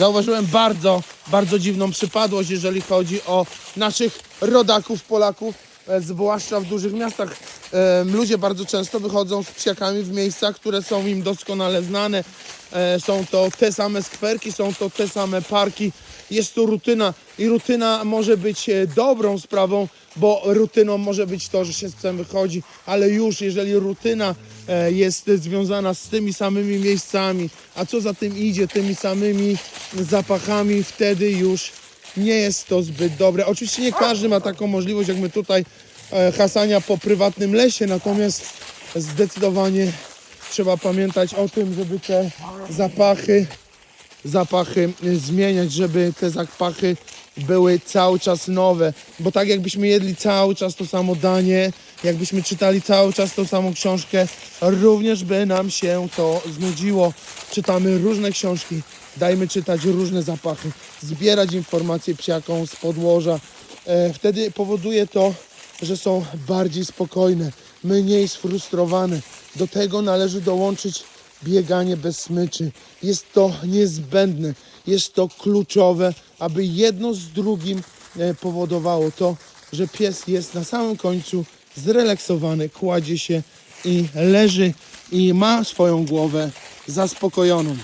zauważyłem bardzo, bardzo dziwną przypadłość, jeżeli chodzi o naszych rodaków, Polaków, zwłaszcza w dużych miastach. E, Ludzie bardzo często wychodzą z psiakami w miejscach, które są im doskonale znane. E, Są to te same skwerki, są to te same parki. Jest to rutyna i rutyna może być e, dobrą sprawą, bo rutyną może być to, że się z psem wychodzi, ale już jeżeli rutyna e, jest związana z tymi samymi miejscami, a co za tym idzie, tymi samymi zapachami, wtedy już nie jest to zbyt dobre. Oczywiście nie każdy ma taką możliwość, jak my tutaj e, hasania po prywatnym lesie, natomiast zdecydowanie trzeba pamiętać o tym, żeby te zapachy zapachy zmieniać, żeby te zapachy były cały czas nowe, bo tak jakbyśmy jedli cały czas to samo danie, jakbyśmy czytali cały czas tą samą książkę, również by nam się to znudziło. Czytamy różne książki, dajmy czytać różne zapachy, zbierać informacje psiaką z podłoża. E, Wtedy powoduje to, że są bardziej spokojne, mniej sfrustrowane. Do tego należy dołączyć bieganie bez smyczy. Jest to niezbędne, jest to kluczowe, aby jedno z drugim e, powodowało to, że pies jest na samym końcu zrelaksowany, kładzie się i leży i ma swoją głowę zaspokojoną.